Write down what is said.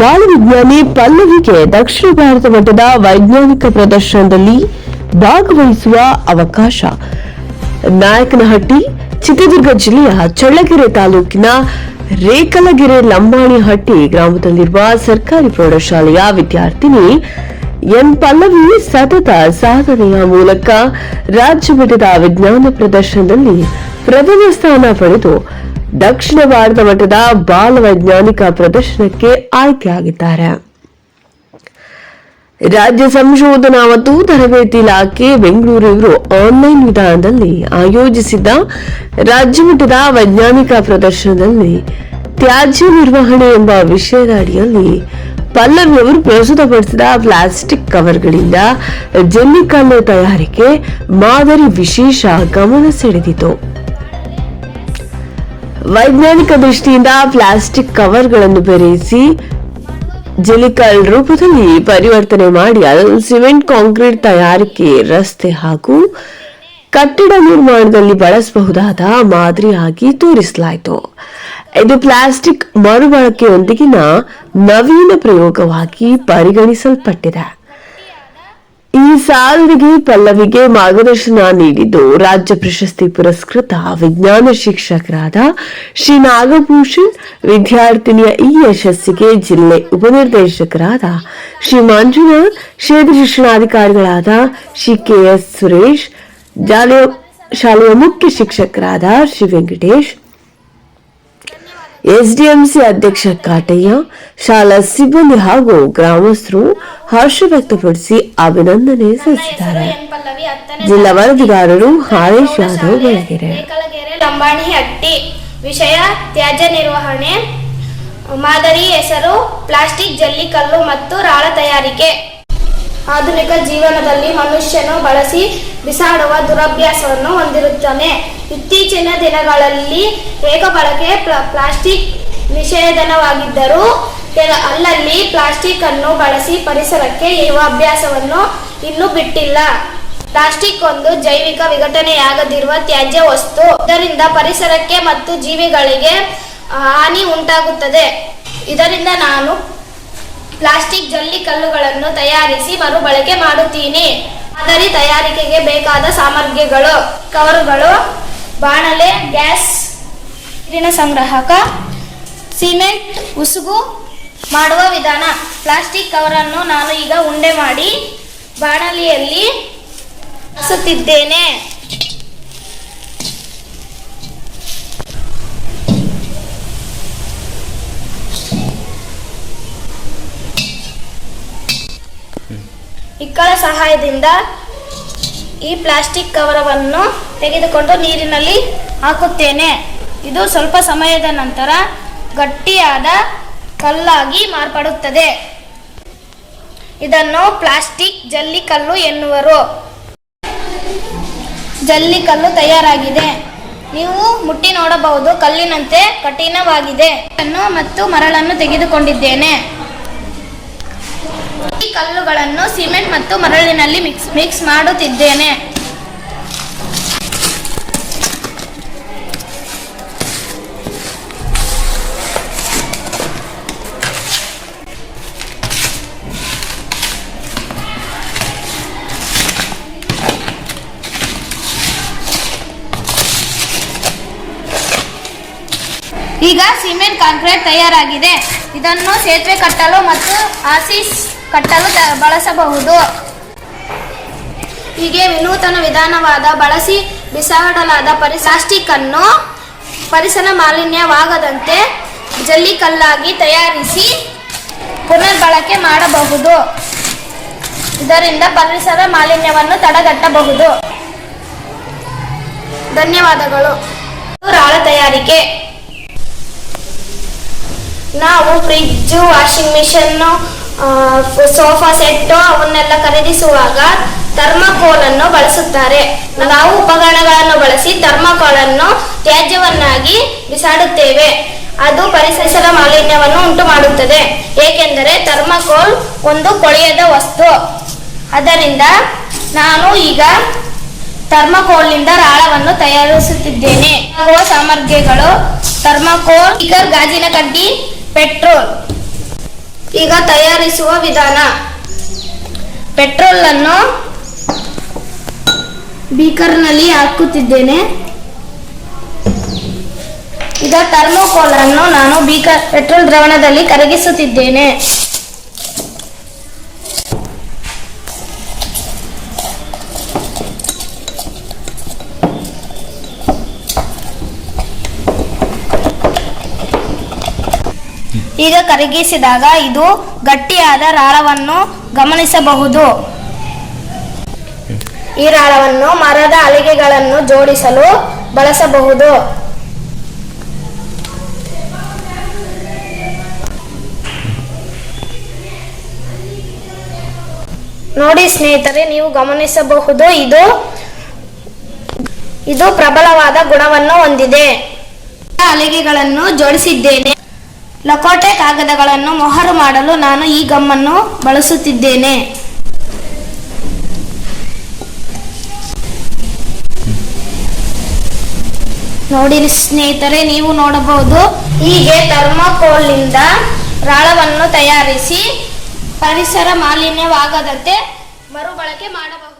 ಬಾಲವಿಜ್ಞಾನಿ ಪಲ್ಲವಿಗೆ ದಕ್ಷಿಣ ಭಾರತ ಮಟ್ಟದ ವೈಜ್ಞಾನಿಕ ಪ್ರದರ್ಶನದಲ್ಲಿ ಭಾಗವಹಿಸುವ ಅವಕಾಶ. ನಾಯಕನಹಟ್ಟಿ, ಚಿತ್ರದುರ್ಗ ಜಿಲ್ಲೆಯ ಚಳ್ಳಕೆರೆ ತಾಲೂಕಿನ ರೇಕಲಗೆರೆ ಲಂಬಾಣಿಹಟ್ಟಿ ಗ್ರಾಮದಲ್ಲಿರುವ ಸರ್ಕಾರಿ ಪ್ರೌಢಶಾಲೆಯ ವಿದ್ಯಾರ್ಥಿನಿ ಎನ್ ಪಲ್ಲವಿ ಸತತ ಸಾಧನೆಯ ಮೂಲಕ ರಾಜ್ಯ ಮಟ್ಟದ ವಿಜ್ಞಾನ ಪ್ರದರ್ಶನದಲ್ಲಿ ಪ್ರಥಮ ಸ್ಥಾನ ಪಡೆದು ದಕ್ಷಿಣ ಭಾರತ ಮಟ್ಟದ ಬಾಲ ವೈಜ್ಞಾನಿಕ ಪ್ರದರ್ಶನಕ್ಕೆ ಆಯ್ಕೆಯಾಗಿದ್ದಾರೆ ರಾಜ್ಯ ಸಂಶೋಧನಾ ಮತ್ತು ತರಬೇತಿ ಇಲಾಖೆ ಬೆಂಗಳೂರು ಆನ್ಲೈನ್ ವಿಧಾನದಲ್ಲಿ ಆಯೋಜಿಸಿದ್ದ ರಾಜ್ಯ ಮಟ್ಟದ ವೈಜ್ಞಾನಿಕ ಪ್ರದರ್ಶನದಲ್ಲಿ ತ್ಯಾಜ್ಯ ನಿರ್ವಹಣೆ ಎಂಬ ವಿಷಯದ ಅಡಿಯಲ್ಲಿ ಪಲ್ಲವಿ ಅವರು ಪ್ರಸ್ತುತಪಡಿಸಿದ ಪ್ಲಾಸ್ಟಿಕ್ ಕವರ್ಗಳಿಂದ ಜಲ್ಲಿಕಲ್ಲು ತಯಾರಿಕೆ ಮಾದರಿ ವಿಶೇಷ ಗಮನ ಸೆಳೆದಿತು ವೈಜ್ಞಾನಿಕ ದೃಷ್ಟಿಯಿಂದ ಪ್ಲಾಸ್ಟಿಕ್ ಕವರ್ಗಳನ್ನು ಬೆರೆಸಿ ಜೆಲಿಕಲ್ ರೂಪದಲ್ಲಿ ಪರಿವರ್ತನೆ ಮಾಡಿ ಅದನ್ನು ಸಿಮೆಂಟ್, ಕಾಂಕ್ರೀಟ್ ತಯಾರಿಕೆ, ರಸ್ತೆ ಹಾಗೂ ಕಟ್ಟಡ ನಿರ್ಮಾಣದಲ್ಲಿ ಬಳಸಬಹುದಾದ ಮಾದರಿಯಾಗಿ ತೋರಿಸಲಾಯಿತು. ಇದು ಪ್ಲಾಸ್ಟಿಕ್ ಮರುಬಳಕೆಯೊಂದಿಗಿನ ನವೀನ ಪ್ರಯೋಗವಾಗಿ ಪರಿಗಣಿಸಲ್ಪಟ್ಟಿದೆ. ಈ ಸಾಲಿಗೆ ಪಲ್ಲವಿಗೆ ಮಾರ್ಗದರ್ಶನ ನೀಡಿದ್ದು ರಾಜ್ಯ ಪ್ರಶಸ್ತಿ ಪುರಸ್ಕೃತ ವಿಜ್ಞಾನ ಶಿಕ್ಷಕರಾದ ಶ್ರೀ ನಾಗಭೂಷಣ್, ವಿದ್ಯಾರ್ಥಿನಿಯ ಈ ಯಶಸ್ಸಿಗೆ ಜಿಲ್ಲೆ ಉಪನಿರ್ದೇಶಕರಾದ ಶ್ರೀ ಮಂಜುನಾಥ್, ಕ್ಷೇತ್ರ ಶಿಕ್ಷಣಾಧಿಕಾರಿಗಳಾದ ಶ್ರೀ ಕೆ ಎಸ್ ಸುರೇಶ್ ಶಾಲೆಯ ಮುಖ್ಯ ಶಿಕ್ಷಕರಾದ ಶ್ರೀ ವೆಂಕಟೇಶ್ ಎಸ್ಡಿಎಂಸಿ ಅಧ್ಯಕ್ಷ ಕಾಟಯ್ಯ, ಶಾಲಾ ಸಿಬ್ಬಂದಿ ಹಾಗೂ ಗ್ರಾಮಸ್ಥರು ಹರ್ಷ ವ್ಯಕ್ತಪಡಿಸಿ ಅಭಿನಂದನೆ ಸಲ್ಲಿಸಿದ್ದಾರೆ. ಜಿಲ್ಲಾ ವರದಿಗಾರರು ಹಾರೇಶ್ ಯಾದವ್ ಬೆಳಗೆರೆ. ಲಂಬಾಣಿ ಹಟ್ಟಿ ವಿಷಯ ತ್ಯಾಜ್ಯ ನಿರ್ವಹಣೆ ಮಾದರಿ ಹೆಸರು, ಪ್ಲಾಸ್ಟಿಕ್ ಜಲ್ಲಿಕಲ್ಲು ಮತ್ತು ರಾಳ ತಯಾರಿಕೆ. ಆಧುನಿಕ ಜೀವನದಲ್ಲಿ ಮನುಷ್ಯನು ಬಳಸಿ ಬಿಸಾಡುವ ದುರಭ್ಯಾಸವನ್ನು ಹೊಂದಿರುತ್ತಾನೆ. ಇತ್ತೀಚಿನ ದಿನಗಳಲ್ಲಿ ಏಕಬಳಕೆ ಬಳಕೆ ಪ್ಲಾಸ್ಟಿಕ್ ನಿಷೇಧನವಾಗಿದ್ದರೂ ಅಲ್ಲಲ್ಲಿ ಪ್ಲಾಸ್ಟಿಕ್ ಅನ್ನು ಬಳಸಿ ಪರಿಸರಕ್ಕೆ ಇರುವ ಅಭ್ಯಾಸವನ್ನು ಇನ್ನೂ ಬಿಟ್ಟಿಲ್ಲ. ಪ್ಲಾಸ್ಟಿಕ್ ಒಂದು ಜೈವಿಕ ವಿಘಟನೆಯಾಗದಿರುವ ತ್ಯಾಜ್ಯ ವಸ್ತು. ಇದರಿಂದ ಪರಿಸರಕ್ಕೆ ಮತ್ತು ಜೀವಿಗಳಿಗೆ ಹಾನಿ ಉಂಟಾಗುತ್ತದೆ. ಇದರಿಂದ ನಾನು ಪ್ಲಾಸ್ಟಿಕ್ ಜಲ್ಲಿ ಕಲ್ಲುಗಳನ್ನು ತಯಾರಿಸಿ ಮರುಬಳಕೆ ಮಾಡುತ್ತೀನಿ. ಮಾದರಿ ತಯಾರಿಕೆಗೆ ಬೇಕಾದ ಸಾಮಗ್ರಿಗಳು, ಕವರುಗಳು, ಬಾಣಲೆ, ಗ್ಯಾಸ್, ನೀರಿನ ಸಂಗ್ರಾಹಕ, ಸಿಮೆಂಟ್, ಉಸುಗು ಮಾಡುವ ವಿಧಾನ. ಪ್ಲಾಸ್ಟಿಕ್ ಕವರನ್ನು ನಾನು ಈಗ ಉಂಡೆ ಮಾಡಿ ಬಾಣಲಿಯಲ್ಲಿ ಹಸುತ್ತಿದ್ದೇನೆ ಇಕ್ಕಳ ಸಹಾಯದಿಂದ ಈ ಪ್ಲಾಸ್ಟಿಕ್ ಕವರವನ್ನು ತೆಗೆದುಕೊಂಡು ನೀರಿನಲ್ಲಿ ಹಾಕುತ್ತೇನೆ. ಇದು ಸ್ವಲ್ಪ ಸಮಯದ ನಂತರ ಗಟ್ಟಿಯಾದ ಕಲ್ಲಾಗಿ ಮಾರ್ಪಡುತ್ತದೆ. ಇದನ್ನು ಪ್ಲಾಸ್ಟಿಕ್ ಜಲ್ಲಿಕಲ್ಲು ಎನ್ನುವರು. ಜಲ್ಲಿಕಲ್ಲು ತಯಾರಾಗಿದೆ. ನೀವು ಮುಟ್ಟಿ ನೋಡಬಹುದು, ಕಲ್ಲಿನಂತೆ ಕಠಿಣವಾಗಿದೆ. ಮತ್ತು ಮರಳನ್ನು ತೆಗೆದುಕೊಂಡಿದ್ದೇನೆ. ಕಲ್ಲುಗಳನ್ನು ಸಿಮೆಂಟ್ ಮತ್ತು ಮರಳಿನಲ್ಲಿ ಮಿಕ್ಸ್ ಮಿಕ್ಸ್ ಮಾಡುತ್ತಿದ್ದೇನೆ. ಈಗ ಸಿಮೆಂಟ್ ಕಾಂಕ್ರೀಟ್ ತಯಾರಾಗಿದೆ. ಇದನ್ನು ಸೇತುವೆ ಕಟ್ಟಲು ಮತ್ತು ಆಸೀಸ್ ಕಟ್ಟಲು ಬಳಸಬಹುದು. ಹೀಗೆ ವಿನೂತನ ವಿಧಾನವಾದ ಬಳಸಿ ಬಿಸಾಡಲಾದ ಪರಿ ಪ್ಲಾಸ್ಟಿಕ್ ಅನ್ನು ಪರಿಸರ ಮಾಲಿನ್ಯವಾಗದಂತೆ ಜಲ್ಲಿಕಲ್ಲಾಗಿ ತಯಾರಿಸಿ ಪುನರ್ಬಳಕೆ ಮಾಡಬಹುದು. ಇದರಿಂದ ಪರಿಸರ ಮಾಲಿನ್ಯವನ್ನು ತಡೆಗಟ್ಟಬಹುದು. ಧನ್ಯವಾದಗಳು. ರಾಳ ತಯಾರಿಕೆ. ನಾವು fridge washing machine sofa set ಅವನ್ನೆಲ್ಲ ಖರೀದಿಸುವಾಗ ಥರ್ಮಕೋಲ್ ಅನ್ನು ಬಳಸುತ್ತಾರೆ. ನಾವು ಉಪಕರಣಗಳನ್ನು ಬಳಸಿ ಥರ್ಮಕೋಲ್ ಅನ್ನು ತ್ಯಾಜ್ಯವನ್ನಾಗಿ ಬಿಸಾಡುತ್ತೇವೆ. ಅದು ಪರಿಸರ ಮಾಲಿನ್ಯವನ್ನು ಉಂಟು ಮಾಡುತ್ತದೆ ಏಕೆಂದರೆ ಥರ್ಮಾಕೋಲ್ ಒಂದು ಕೊಳೆಯದ ವಸ್ತು. ಅದರಿಂದ ನಾನು ಈಗ ಥರ್ಮಾಕೋಲ್ನಿಂದ ರಾಳವನ್ನು ತಯಾರಿಸುತ್ತಿದ್ದೇನೆ. ಸಾಮಗ್ರಿಗಳು, ಥರ್ಮಾಕೋಲ್ ಈಗ ಗಾಜಿನ ಕಡ್ಡಿ, ಪೆಟ್ರೋಲ್. ಈಗ ತಯಾರಿಸುವ ವಿಧಾನ. ಪೆಟ್ರೋಲ್ ಅನ್ನು ಬೀಕರ್ನಲ್ಲಿ ಹಾಕುತ್ತಿದ್ದೇನೆ. ಈಗ ಥರ್ಮೋಕೋಲ್ ಅನ್ನು ನಾನು ಬೀಕರ್, ಪೆಟ್ರೋಲ್ ದ್ರವಣದಲ್ಲಿ ಕರಗಿಸುತ್ತಿದ್ದೇನೆ. ಈಗ ಕರಗಿಸಿದಾಗ ಇದು ಗಟ್ಟಿಯಾದ ರಾಳವನ್ನು ಗಮನಿಸಬಹುದು. ಈ ರಾಳವನ್ನು ಮರದ ಹಲಿಗೆಗಳನ್ನು ಜೋಡಿಸಲು ಬಳಸಬಹುದು. ನೋಡಿ ಸ್ನೇಹಿತರೆ, ನೀವು ಗಮನಿಸಬಹುದು, ಇದು ಇದು ಪ್ರಬಲವಾದ ಗುಣವನ್ನು ಹೊಂದಿದೆ. ಹಲಿಗೆಗಳನ್ನು ಜೋಡಿಸಿದ್ದೇನೆ. ಲಕೋಟೆ ಕಾಗದಗಳನ್ನು ಮೊಹರು ಮಾಡಲು ನಾನು ಈ ಗಮ್ಮನ್ನು ಬಳಸುತ್ತಿದ್ದೇನೆ. ನೋಡಿ ಸ್ನೇಹಿತರೆ, ನೀವು ನೋಡಬಹುದು ಹೀಗೆ ಥರ್ಮಕೋಲ್ನಿಂದ ರಾಳವನ್ನು ತಯಾರಿಸಿ ಪರಿಸರ ಮಾಲಿನ್ಯವಾಗದಂತೆ ಮರುಬಳಕೆ ಮಾಡಬಹುದು.